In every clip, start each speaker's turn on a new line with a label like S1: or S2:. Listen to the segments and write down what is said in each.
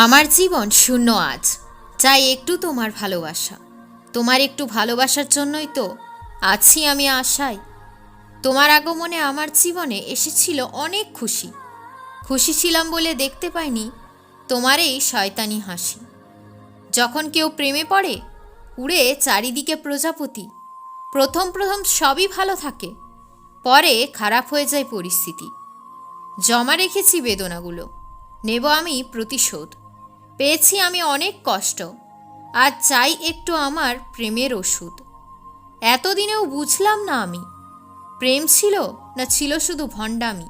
S1: আমার জীবন শূন্য আজ। চাই একটু তোমার ভালোবাসা। তোমার একটু ভালোবাসার জন্যই তো আছি আমি আশায়। তোমার আগমনে আমার জীবনে এসেছিল অনেক খুশি। খুশি ছিলাম বলে দেখতে পাইনি তোমার এই শয়তানি হাসি। যখন কেউ প্রেমে পড়ে, উড়ে চারিদিকে প্রজাপতি। প্রথম প্রথম সবই ভালো থাকে, পরে খারাপ হয়ে যায় পরিস্থিতি। জমা রেখেছি বেদনাগুলো, নেব আমি প্রতিশোধ। পেয়েছি আমি অনেক কষ্ট, আর চাই একটু আমার প্রেমের ওষুধ। এতদিনেও বুঝলাম না আমি, প্রেম ছিল না ছিল শুধু ভণ্ডামি।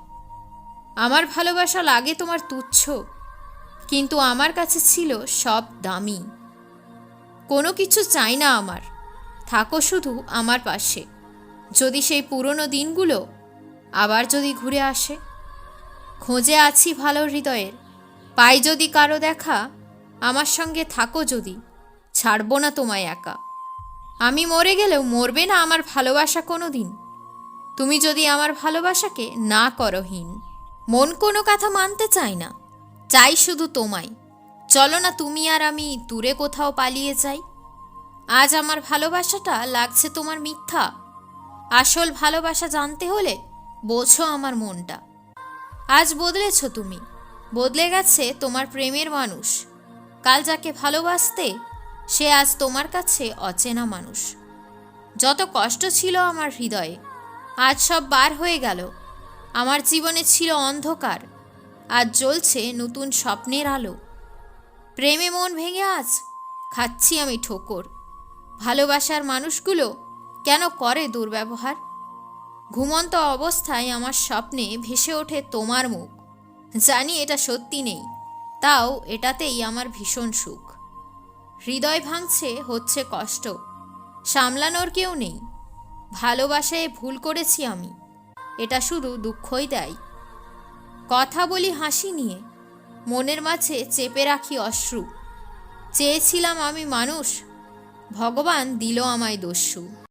S1: আমার ভালোবাসা লাগে তোমার তুচ্ছ, কিন্তু আমার কাছে ছিল সব দামি। কোনো কিছু চাই না আমার, থাকো শুধু আমার পাশে। যদি সেই পুরনো দিনগুলো আবার যদি ঘুরে আসে। খোঁজে আছি ভালো হৃদয়ের, পাই যদি কারও দেখা আমার সঙ্গে থাকো যদি, ছাড়বো না তোমায় একা। আমি মরে গেলেও মরবে না আমার ভালোবাসা কোনো দিন তুমি যদি আমার ভালোবাসাকে না করহীন মন কোনো কথা মানতে চাই না, চাই শুধু তোমায়। চলো না তুমি আর আমি দূরে কোথাও পালিয়ে যাই। আজ আমার ভালোবাসাটা লাগছে তোমার মিথ্যা। আসল ভালোবাসা জানতে হলে বোঝো আমার মনটা। আজ বদলেছ তুমি, বদলে গেছে তোমার প্রেমের মানুষ। কাল যাকে ভালোবাসতে, সে আজ তোমার কাছে অচেনা মানুষ। যত কষ্ট ছিল আমার হৃদয়ে, আজ সব বার হয়ে গেল। আমার জীবনে ছিল অন্ধকার, আজ জ্বলছে নতুন স্বপ্নের আলো। প্রেমে মন ভেঙে আজ খাচ্ছি আমি ঠোকর। ভালোবাসার মানুষগুলো কেন করে দুর্ব্যবহার? ঘুমন্ত অবস্থায় আমার স্বপ্নে ভেসে ওঠে তোমার মুখ। জানি এটা সত্যি নেই। তাও এটাতেই আমার ভীষণ সুখ। হৃদয় ভাঙছে, হচ্ছে কষ্ট। সামলানোর কেউ নেই। ভালোবাসায় ভুল করেছি আমি। এটা শুধু দুঃখই দেয়। কথা বলি হাসি নিয়ে। মনের মাঝে চেপে রাখি অশ্রু। চেয়েছিলাম আমি মানুষ। ভগবান দিল আমায় দস্যু।